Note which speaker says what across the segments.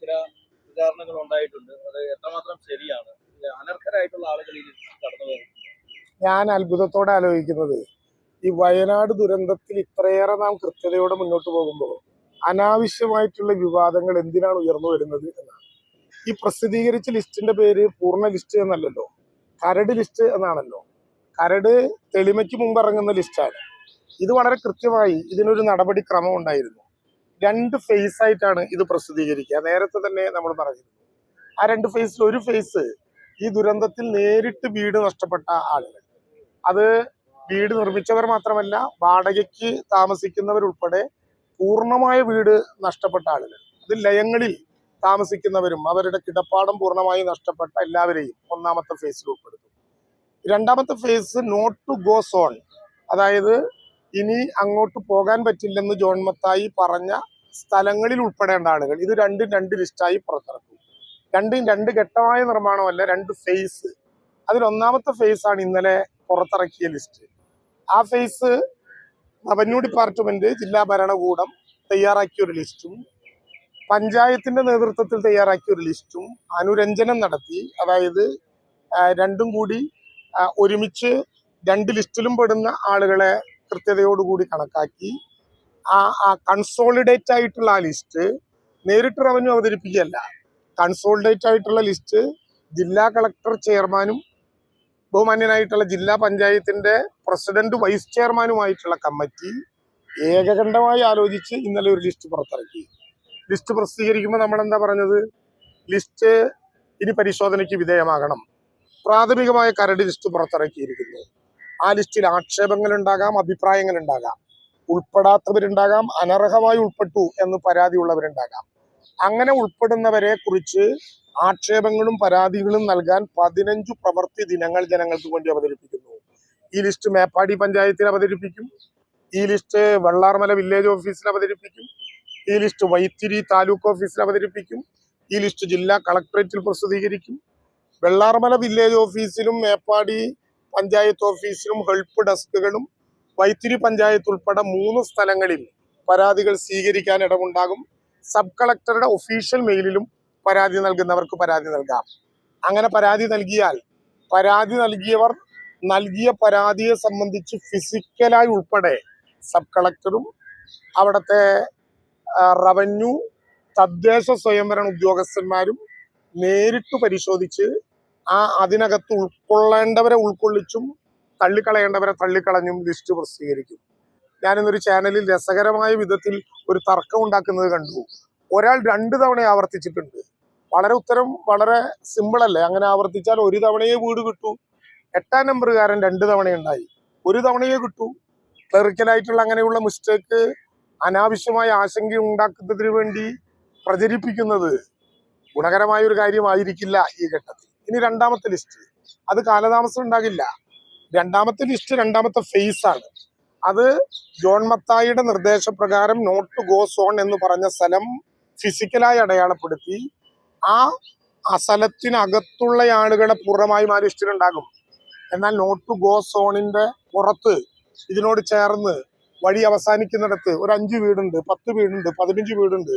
Speaker 1: ചില വിചാരണകൾ ഉണ്ടായിട്ടുണ്ട്. അത് എത്രമാത്രം ശരിയാണ്? അനർഹരായിട്ടുള്ള ആളുകൾ ഇതിൽ കടന്നു
Speaker 2: ഞാൻ അത്ഭുതത്തോടെ ആലോചിക്കുന്നത് ഈ വയനാട് ദുരന്തത്തിൽ ഇത്രയേറെ നാം കൃത്യതയോടെ മുന്നോട്ട് പോകുമ്പോൾ അനാവശ്യമായിട്ടുള്ള വിവാദങ്ങൾ എന്തിനാണ് ഉയർന്നു വരുന്നത് എന്നാണ്. ഈ പ്രസിദ്ധീകരിച്ച ലിസ്റ്റിന്റെ പേര് പൂർണ ലിസ്റ്റ് എന്നല്ലല്ലോ കരട് ലിസ്റ്റ് എന്നാണല്ലോ. കരട് തെളിമയ്ക്ക് മുമ്പ് ഇറങ്ങുന്ന ലിസ്റ്റാണ്. ഇത് വളരെ കൃത്യമായി ഇതിനൊരു നടപടിക്രമം ഉണ്ടായിരുന്നു. രണ്ട് ഫേസ് ആയിട്ടാണ് ഇത് പ്രസിദ്ധീകരിക്കുക. നേരത്തെ തന്നെ നമ്മൾ പറഞ്ഞിരുന്നു. ആ രണ്ട് ഫേസിൽ ഒരു ഫേസ് ഈ ദുരന്തത്തിൽ നേരിട്ട് വീട് നഷ്ടപ്പെട്ട ആളുകൾ. അത് വീട് നിർമ്മിച്ചവർ മാത്രമല്ല വാടകയ്ക്ക് താമസിക്കുന്നവരുൾപ്പെടെ പൂർണമായ വീട് നഷ്ടപ്പെട്ട ആളുകൾ. അത് ലയങ്ങളിൽ താമസിക്കുന്നവരും അവരുടെ കിടപ്പാടം പൂർണമായി നഷ്ടപ്പെട്ട എല്ലാവരെയും ഒന്നാമത്തെ ഫേസിൽ ഉൾപ്പെടുത്തും. രണ്ടാമത്തെ phase not to go zone അതായത് ഇനി അങ്ങോട്ട് പോകാൻ പറ്റില്ലെന്ന് ജോൺ മത്തായി പറഞ്ഞ സ്ഥലങ്ങളിൽ ഉൾപ്പെടേണ്ട ആളുകൾ. ഇത് രണ്ടും രണ്ട് ലിസ്റ്റായി പുറത്തിറക്കും. രണ്ടും രണ്ട് ഘട്ടമായ നിർമ്മാണമല്ല രണ്ട് ഫേസ് അതിൽ ഒന്നാമത്തെ ഫേസ് ആണ് ഇന്നലെ പുറത്തിറക്കിയ ലിസ്റ്റ് ആ ഫേസ് റവന്യൂ ഡിപ്പാർട്ട്മെന്റ് ജില്ലാ ഭരണകൂടം തയ്യാറാക്കിയ ഒരു ലിസ്റ്റും പഞ്ചായത്തിന്റെ നേതൃത്വത്തിൽ തയ്യാറാക്കിയ ഒരു ലിസ്റ്റും അനുരഞ്ജനം നടത്തി. അതായത് രണ്ടും കൂടി ഒരുമിച്ച് രണ്ട് ലിസ്റ്റിലും പെടുന്ന ആളുകളെ കൃത്യതയോടുകൂടി കണക്കാക്കി ആ ആ കൺസോളിഡേറ്റ് ആയിട്ടുള്ള ആ ലിസ്റ്റ് നേരിട്ട് റവന്യൂ അവതരിപ്പിക്കുകയല്ല. കൺസോളിഡേറ്റ് ആയിട്ടുള്ള ലിസ്റ്റ് ജില്ലാ കളക്ടർ ചെയർമാനും ബഹുമാന്യനായിട്ടുള്ള ജില്ലാ പഞ്ചായത്തിന്റെ പ്രസിഡന്റ് വൈസ് ചെയർമാനുമായിട്ടുള്ള കമ്മിറ്റി ഏകകണ്ഠമായി ആലോചിച്ച് ഇന്നലെ ഒരു ലിസ്റ്റ് പുറത്തിറക്കി. ലിസ്റ്റ് പ്രസിദ്ധീകരിക്കുമ്പോൾ നമ്മൾ എന്താ പറഞ്ഞത്? ലിസ്റ്റ് ഇനി പരിശോധനയ്ക്ക് വിധേയമാകണം. പ്രാഥമികമായ കരട് ലിസ്റ്റ് പുറത്തിറക്കിയിരിക്കുന്നു. ആ ലിസ്റ്റിൽ ആക്ഷേപങ്ങൾ ഉണ്ടാകാം അഭിപ്രായങ്ങൾ ഉണ്ടാകാം ഉൾപ്പെടാത്തവരുണ്ടാകാം അനർഹമായി ഉൾപ്പെട്ടു എന്ന് പരാതിയുള്ളവരുണ്ടാകാം. അങ്ങനെ ഉൾപ്പെടുന്നവരെ കുറിച്ച് ആക്ഷേപങ്ങളും പരാതികളും നൽകാൻ പതിനഞ്ചു പ്രവൃത്തി ദിനങ്ങൾ ജനങ്ങൾക്ക് വേണ്ടി അവതരിപ്പിക്കുന്നു. ഈ ലിസ്റ്റ് മേപ്പാടി പഞ്ചായത്തിൽ അവതരിപ്പിക്കും. ഈ ലിസ്റ്റ് വെള്ളാർമല വില്ലേജ് ഓഫീസിൽ അവതരിപ്പിക്കും. ഈ ലിസ്റ്റ് വൈത്തിരി താലൂക്ക് ഓഫീസിൽ അവതരിപ്പിക്കും. ഈ ലിസ്റ്റ് ജില്ലാ കളക്ടറേറ്റിൽ പ്രസിദ്ധീകരിക്കും. വെള്ളാർമല വില്ലേജ് ഓഫീസിലും മേപ്പാടി പഞ്ചായത്ത് ഓഫീസിലും ഹെൽപ്പ് ഡെസ്കുകളും വൈത്തിരി പഞ്ചായത്ത് ഉൾപ്പെടെ മൂന്ന് സ്ഥലങ്ങളിൽ പരാതികൾ സ്വീകരിക്കാൻ ഇടമുണ്ടാകും സബ് കളക്ടറുടെ ഒഫീഷ്യൽ മെയിലിലും പരാതി നൽകുന്നവർക്ക് പരാതി നൽകാം. അങ്ങനെ പരാതി നൽകിയാൽ പരാതി നൽകിയവർ നൽകിയ പരാതിയെ സംബന്ധിച്ച് ഫിസിക്കലായി ഉൾപ്പെടെ സബ് കളക്ടറും അവിടുത്തെ റവന്യൂ തദ്ദേശ സ്വയംഭരണ ഉദ്യോഗസ്ഥന്മാരും നേരിട്ട് പരിശോധിച്ച് ആ അതിനകത്ത് ഉൾക്കൊള്ളേണ്ടവരെ ഉൾക്കൊള്ളിച്ചും തള്ളിക്കളയേണ്ടവരെ തള്ളിക്കളഞ്ഞും ലിസ്റ്റ് പ്രസിദ്ധീകരിക്കും. ഞാനിന്നൊരു ചാനലിൽ രസകരമായ വിധത്തിൽ ഒരു തർക്കം ഉണ്ടാക്കുന്നത് കണ്ടു. ഒരാൾ രണ്ട് തവണ ആവർത്തിച്ചിട്ടുണ്ട്. വളരെ ഉത്തരം വളരെ സിമ്പിൾ അല്ലേ? അങ്ങനെ ആവർത്തിച്ചാൽ ഒരു തവണയേ വീട് കിട്ടൂ. എട്ടാം നമ്പറുകാരൻ രണ്ട് തവണ ഉണ്ടായി. ഒരു തവണയേ കിട്ടൂ. ക്ലറിക്കലായിട്ടുള്ള അങ്ങനെയുള്ള മിസ്റ്റേക്ക് അനാവശ്യമായ ആശങ്ക ഉണ്ടാക്കുന്നതിന് വേണ്ടി പ്രചരിപ്പിക്കുന്നത് ഗുണകരമായ ഒരു കാര്യമായിരിക്കില്ല ഈ ഘട്ടത്തിൽ. ഇനി രണ്ടാമത്തെ ലിസ്റ്റ് അത് കാലതാമസം ഉണ്ടാകില്ല. രണ്ടാമത്തെ ലിസ്റ്റ് രണ്ടാമത്തെ ഫേസ് ആണ്. അത് ജോൺ മത്തായിയുടെ നിർദ്ദേശപ്രകാരം നോട്ട് ഗോ സോൺ എന്ന് പറഞ്ഞ സ്ഥലം ഫിസിക്കലായി അടയാളപ്പെടുത്തി. ആ ആ സ്ഥലത്തിനകത്തുള്ള ആളുകളെ പൂർണമായും ആ ലിസ്റ്റിലുണ്ടാകും എന്നാൽ നോട്ട് ഗോ സോണിന്റെ പുറത്ത് ഇതിനോട് ചേർന്ന് വഴി അവസാനിക്കുന്നിടത്ത് ഒരു അഞ്ച് വീടുണ്ട് പത്ത് വീടുണ്ട് പതിനഞ്ച് വീടുണ്ട്.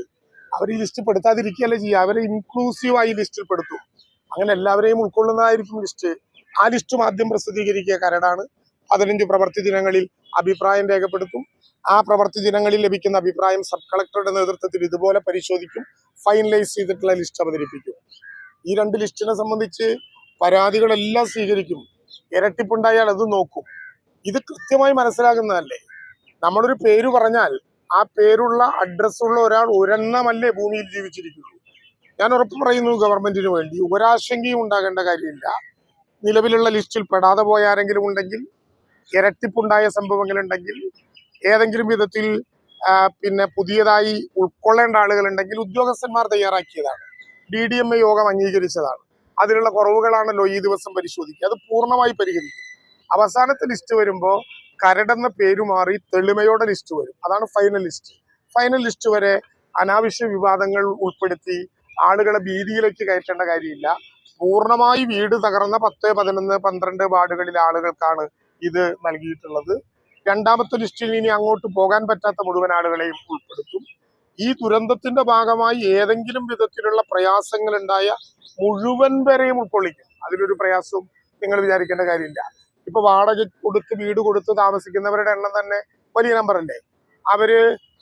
Speaker 2: അവർ ഈ ലിസ്റ്റ് പെടുത്താതിരിക്കുകയല്ല ചെയ്യുക? അവരെ ഇൻക്ലൂസീവായി ലിസ്റ്റിൽ പെടുത്തും. അങ്ങനെ എല്ലാവരെയും ഉൾക്കൊള്ളുന്നതായിരിക്കും ലിസ്റ്റ്. ആ ലിസ്റ്റ് ആദ്യം പ്രസിദ്ധീകരിക്കുക കരടാണ്. പതിനഞ്ച് പ്രവൃത്തി ദിനങ്ങളിൽ അഭിപ്രായം രേഖപ്പെടുത്തും. ആ പ്രവൃത്തി ദിനങ്ങളിൽ ലഭിക്കുന്ന അഭിപ്രായം സബ് കളക്ടറുടെ നേതൃത്വത്തിൽ ഇതുപോലെ പരിശോധിക്കും. ഫൈനലൈസ് ചെയ്തിട്ടുള്ള ലിസ്റ്റ് അവതരിപ്പിക്കും. ഈ രണ്ട് ലിസ്റ്റിനെ സംബന്ധിച്ച് പരാതികളെല്ലാം സ്വീകരിക്കും. ഇരട്ടിപ്പുണ്ടായാൽ അത് നോക്കും. ഇത് കൃത്യമായി മനസ്സിലാകുന്നതല്ലേ? നമ്മളൊരു പേര് പറഞ്ഞാൽ ആ പേരുള്ള അഡ്രസ്സുള്ള ഒരാൾ ഒരെണ്ണമല്ലേ ഭൂമിയിൽ ജീവിച്ചിരിക്കുള്ളൂ. ഞാൻ ഉറപ്പ് പറയുന്നു ഗവൺമെന്റിന് വേണ്ടി. ഒരാശങ്കയും ഉണ്ടാകേണ്ട കാര്യമില്ല. നിലവിലുള്ള ലിസ്റ്റിൽ പെടാതെ പോയ ആരെങ്കിലും ഉണ്ടെങ്കിൽ ഇരട്ടിപ്പുണ്ടായ സംഭവങ്ങൾ ഉണ്ടെങ്കിൽ ഏതെങ്കിലും വിധത്തിൽ പിന്നെ പുതിയതായി ഉൾക്കൊള്ളേണ്ട ആളുകൾ ഉണ്ടെങ്കിൽ ഉദ്യോഗസ്ഥന്മാർ തയ്യാറാക്കിയതാണ്. ഡി ഡി എം എ യോഗം അംഗീകരിച്ചതാണ്. അതിലുള്ള കുറവുകളാണല്ലോ ഈ ദിവസം പരിശോധിക്കുക. അത് പൂർണമായി പരിഹരിക്കും. അവസാനത്തെ ലിസ്റ്റ് വരുമ്പോൾ കരടെന്ന പേര് മാറി തെളിമയോടെ ലിസ്റ്റ് വരും. അതാണ് ഫൈനൽ ലിസ്റ്റ്. ഫൈനൽ ലിസ്റ്റ് വരെ അനാവശ്യ വിവാദങ്ങൾ ഉൾപ്പെടുത്തി ആളുകളെ ഭീതിയിലേക്ക് കയറ്റേണ്ട കാര്യമില്ല. പൂർണമായി വീട് തകർന്ന പത്ത് പതിനൊന്ന് പന്ത്രണ്ട് വാർഡുകളിലെ ആളുകൾക്കാണ് ഇത് നൽകിയിട്ടുള്ളത്. രണ്ടാമത്തെ ലിസ്റ്റിൽ ഇനി അങ്ങോട്ട് പോകാൻ പറ്റാത്ത മുഴുവൻ ആളുകളെയും ഉൾപ്പെടുത്തും. ഈ ദുരന്തത്തിന്റെ ഭാഗമായി ഏതെങ്കിലും വിധത്തിലുള്ള പ്രയാസങ്ങൾ ഉണ്ടായ മുഴുവൻ പേരെയും ഉൾക്കൊള്ളിക്കും. അതിലൊരു പ്രയാസവും നിങ്ങൾ വിചാരിക്കേണ്ട കാര്യമില്ല. ഇപ്പൊ വാടക കൊടുത്ത് വീട് കൊടുത്ത് താമസിക്കുന്നവരുടെ എണ്ണം തന്നെ വലിയ നമ്പറല്ലേ അവർ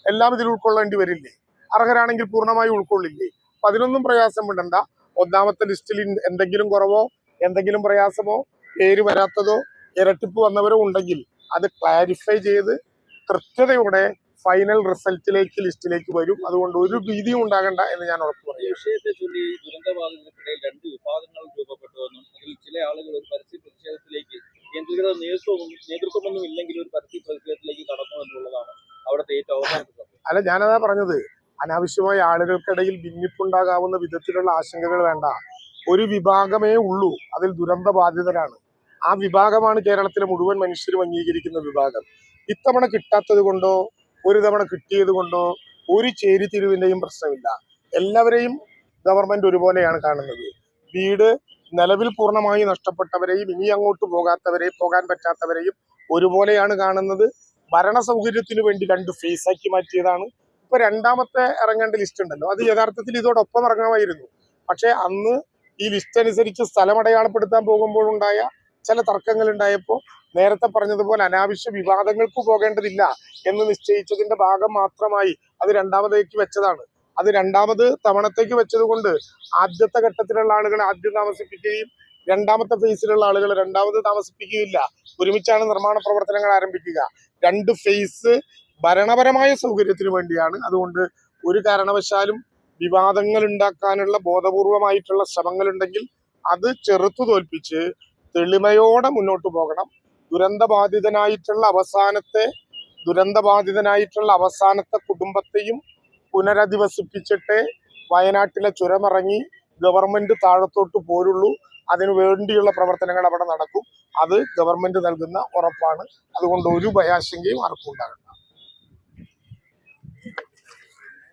Speaker 2: എല്ലാം ഇതിൽ ഉൾക്കൊള്ളേണ്ടി വരില്ലേ? അർഹരാണെങ്കിൽ പൂർണമായി ഉൾക്കൊള്ളില്ലേ? അപ്പൊ അതിനൊന്നും പ്രയാസം വിടണ്ട. ഒന്നാമത്തെ ലിസ്റ്റിൽ എന്തെങ്കിലും കുറവോ എന്തെങ്കിലും പ്രയാസമോ പേര് വരാത്തതോ ഇരട്ടിപ്പ് വന്നവരോ ഉണ്ടെങ്കിൽ അത് ക്ലാരിഫൈ ചെയ്ത് കൃത്യതയോടെ ഫൈനൽ റിസൾട്ടിലേക്ക് ലിസ്റ്റിലേക്ക് വരും. അതുകൊണ്ട് ഒരു ഭീതിയും ഉണ്ടാകണ്ട എന്ന് ഞാൻ ഉറപ്പ് പറയും
Speaker 1: വിഷയത്തെ ചൊല്ലി ദുരന്തബാധിതർക്കിടയിൽ രണ്ട് വിഭാഗങ്ങൾ രൂപപ്പെട്ടുവെന്നും അതിൽ ചില ആളുകൾ ഒരു പരസ്യ പ്രതിഷേധത്തിലേക്ക് കേന്ദ്രീകൃത നേതൃത്വം നേതൃത്വമൊന്നും ഇല്ലെങ്കിൽ ഒരു പരസ്യ പ്രതിഷേധത്തിലേക്ക് കടന്നു എന്നുള്ളതാണ് അവിടുത്തെ ഏറ്റവും അവസാനത്തെ സത്യം.
Speaker 2: അല്ല ഞാനതാ പറഞ്ഞത്. അനാവശ്യമായി ആളുകൾക്കിടയിൽ ഭിന്നിപ്പുണ്ടാകാവുന്ന വിധത്തിലുള്ള ആശങ്കകൾ വേണ്ട. ഒരു വിഭാഗമേ ഉള്ളൂ. അതിൽ ദുരന്ത ബാധിതരാണ് ആ വിഭാഗമാണ് കേരളത്തിലെ മുഴുവൻ മനുഷ്യരും അംഗീകരിക്കുന്ന വിഭാഗം. ഇത്തവണ കിട്ടാത്തത് കൊണ്ടോ ഒരു തവണ കിട്ടിയത് കൊണ്ടോ ഒരു ചേരിതിരിവിന്റെയും പ്രശ്നമില്ല. എല്ലാവരെയും ഗവൺമെന്റ് ഒരുപോലെയാണ് കാണുന്നത്. വീട് നിലവിൽ പൂർണമായി നഷ്ടപ്പെട്ടവരെയും ഇനി അങ്ങോട്ട് പോകാത്തവരെയും പോകാൻ പറ്റാത്തവരെയും ഒരുപോലെയാണ് കാണുന്നത്. ഭരണ സൗകര്യത്തിന് വേണ്ടി രണ്ട് ഫേസ് ആക്കി മാറ്റിയതാണ് ഇപ്പൊ രണ്ടാമത്തെ ഇറങ്ങേണ്ട ലിസ്റ്റ് ഉണ്ടല്ലോ. അത് യഥാർത്ഥത്തിൽ ഇതോടൊപ്പം ഇറങ്ങാമായിരുന്നു. പക്ഷെ അന്ന് ഈ ലിസ്റ്റ് അനുസരിച്ച് സ്ഥലം അടയാളപ്പെടുത്താൻ പോകുമ്പോഴുണ്ടായ ചില തർക്കങ്ങൾ ഉണ്ടായപ്പോൾ നേരത്തെ പറഞ്ഞതുപോലെ അനാവശ്യ വിവാദങ്ങൾക്ക് പോകേണ്ടതില്ല എന്ന് നിശ്ചയിച്ചതിന്റെ ഭാഗം മാത്രമായി അത് രണ്ടാമതേക്ക് വെച്ചതാണ്. അത് രണ്ടാമത് തവണത്തേക്ക് വെച്ചതുകൊണ്ട് ആദ്യത്തെ ഘട്ടത്തിലുള്ള ആളുകളെ ആദ്യം താമസിപ്പിക്കുകയും രണ്ടാമത്തെ ഫേസിലുള്ള ആളുകൾ രണ്ടാമത് താമസിപ്പിക്കുകയില്ല. ഒരുമിച്ചാണ് നിർമ്മാണ പ്രവർത്തനങ്ങൾ ആരംഭിക്കുക. രണ്ട് ഫേസ് ഭരണപരമായ സൗകര്യത്തിന് വേണ്ടിയാണ്. അതുകൊണ്ട് ഒരു കാരണവശാലും വിവാദങ്ങൾ ഉണ്ടാക്കാനുള്ള ബോധപൂർവമായിട്ടുള്ള ശ്രമങ്ങൾ ഉണ്ടെങ്കിൽ അത് ചെറുത്തു തോൽപ്പിച്ച് തെളിമയോടെ മുന്നോട്ട് പോകണം. ദുരന്തബാധിതനായിട്ടുള്ള അവസാനത്തെ ദുരന്തബാധിതനായിട്ടുള്ള അവസാനത്തെ കുടുംബത്തെയും പുനരധിവസിപ്പിച്ചിട്ട് വയനാട്ടിലെ ചുരമിറങ്ങി ഗവൺമെന്റ് താഴത്തോട്ട് പോരുള്ളൂ. അതിനു വേണ്ടിയുള്ള പ്രവർത്തനങ്ങൾ അവിടെ നടക്കും. അത് ഗവൺമെന്റ് നൽകുന്ന ഉറപ്പാണ്. അതുകൊണ്ട് ഒരു ഭയാശങ്കയും ആർക്കും ഉണ്ടാകണം